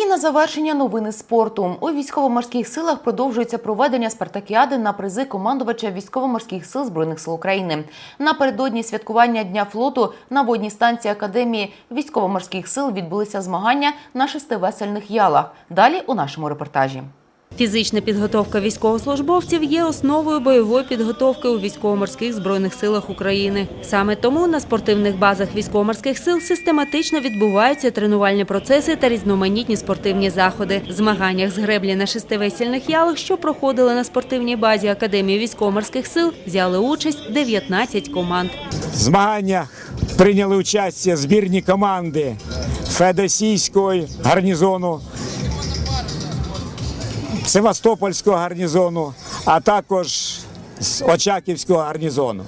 І на завершення новини спорту. У військово-морських силах продовжується проведення спартакіади на призи командувача військово-морських сил збройних сил України. Напередодні святкування Дня флоту на водній станції Академії військово-морських сил відбулися змагання на шестивесельних ялах. Далі у нашому репортажі. Фізична підготовка військовослужбовців є основою бойової підготовки у військово-морських збройних силах України. Саме тому на спортивних базах військово-морських сил систематично відбуваються тренувальні процеси та різноманітні спортивні заходи. В змаганнях з греблі на шестивесільних ялах, що проходили на спортивній базі Академії військово-морських сил, взяли участь 19 команд. В змаганнях прийняли участь збірні команди Федосійського гарнізону, Севастопольського гарнізону, а також з Очаківського гарнізону.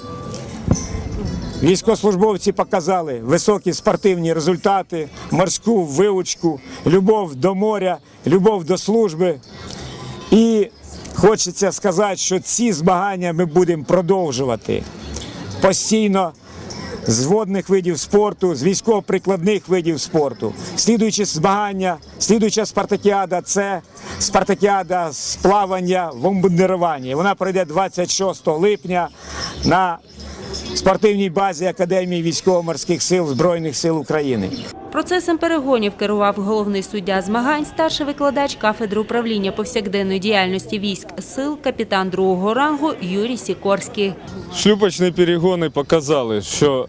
Військовослужбовці показали високі спортивні результати, морську вивучку, любов до моря, любов до служби. І хочеться сказати, що ці змагання ми будемо продовжувати постійно з водних видів спорту, з військово-прикладних видів спорту. Слідуючі змагання, слідуюча спартакіада це спартакіада з плавання в бомбардируванні. Вона пройде 26 липня на спортивній базі Академії військово-морських сил Збройних сил України. Процесом перегонів керував головний суддя змагань, старший викладач кафедри управління повсякденної діяльності військ сил, капітан другого рангу Юрій Сікорський. Шлюпочні перегони показали, що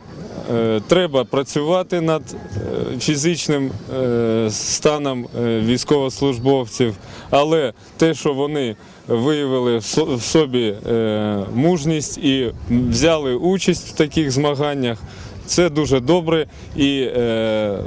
треба працювати над е, фізичним е, станом е, військовослужбовців, але те, що вони виявили в собі е, мужність і взяли участь в таких змаганнях, це дуже добре і е,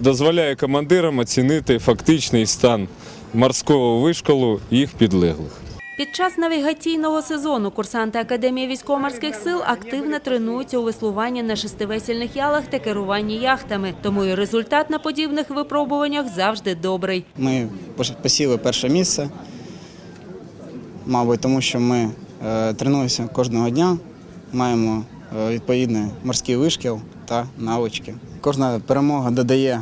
дозволяє командирам оцінити фактичний стан морського вишколу їх підлеглих. Під час навігаційного сезону курсанти Академії військово-морських сил активно тренуються у веслуванні на шестивесільних ялах та керуванні яхтами. Тому і результат на подібних випробуваннях завжди добрий. Ми посіли перше місце, мабуть, тому що ми е, тренуємося кожного дня, маємо е, відповідний морський вишкіл та навички. Кожна перемога додає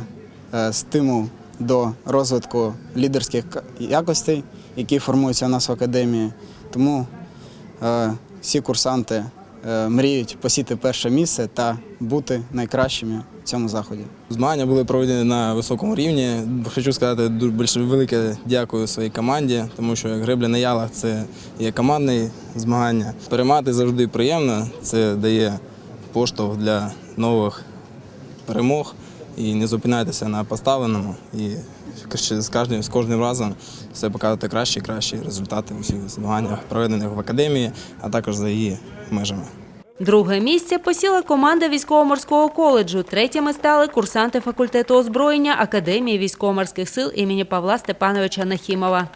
е, стимул до розвитку лідерських якостей, які формуються у нас в академії. Тому е, всі курсанти е, мріють посіти перше місце та бути найкращими в цьому заході. Змагання були проведені на високому рівні. Хочу сказати дуже велике дякую своїй команді, тому що гребля на ялах це є командне змагання. Переймати завжди приємно, це дає поштовх для нових перемог. І не зупиняйтеся на поставленому. І з кожним, з кожним разом все показувати кращі і кращі результати у всіх змаганнях, проведених в академії, а також за її межами. Друге місце посіла команда військово-морського коледжу. Третіми стали курсанти факультету озброєння Академії військово-морських сил імені Павла Степановича Нахімова.